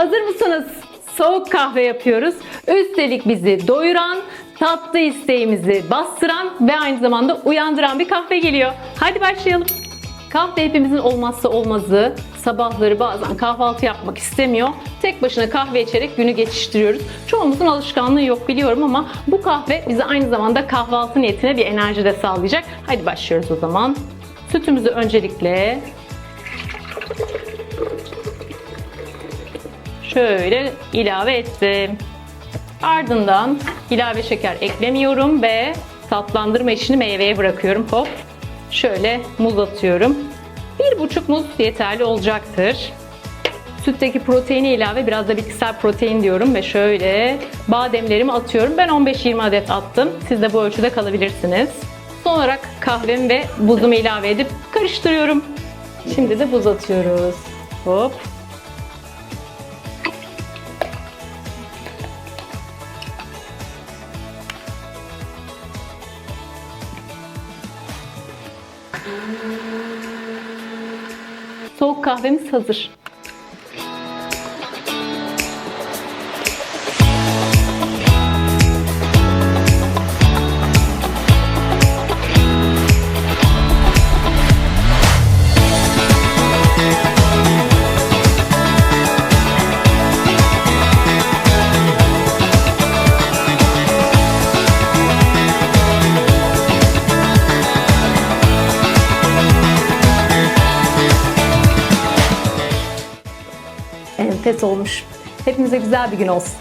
Hazır mısınız? Soğuk kahve yapıyoruz. Üstelik bizi doyuran, tatlı isteğimizi bastıran ve aynı zamanda uyandıran bir kahve geliyor. Hadi başlayalım. Kahve hepimizin olmazsa olmazı. Sabahları bazen kahvaltı yapmak istemiyor. Tek başına kahve içerek günü geçiştiriyoruz. Çoğumuzun alışkanlığı yok biliyorum ama bu kahve bize aynı zamanda kahvaltı niyetine bir enerji de sağlayacak. Hadi başlıyoruz o zaman. Sütümüzü öncelikle şöyle ilave ettim. Ardından ilave şeker eklemiyorum ve tatlandırma işini meyveye bırakıyorum. Hop. Şöyle muz atıyorum. Bir buçuk muz yeterli olacaktır. Sütteki proteini ilave biraz da bitkisel protein diyorum ve şöyle bademlerimi atıyorum. Ben 15-20 adet attım. Siz de bu ölçüde kalabilirsiniz. Son olarak kahvemi ve buzumu ilave edip karıştırıyorum. Şimdi de buz atıyoruz. Hop. Soğuk kahvemiz hazır. Enfes olmuş. Hepimize güzel bir gün olsun.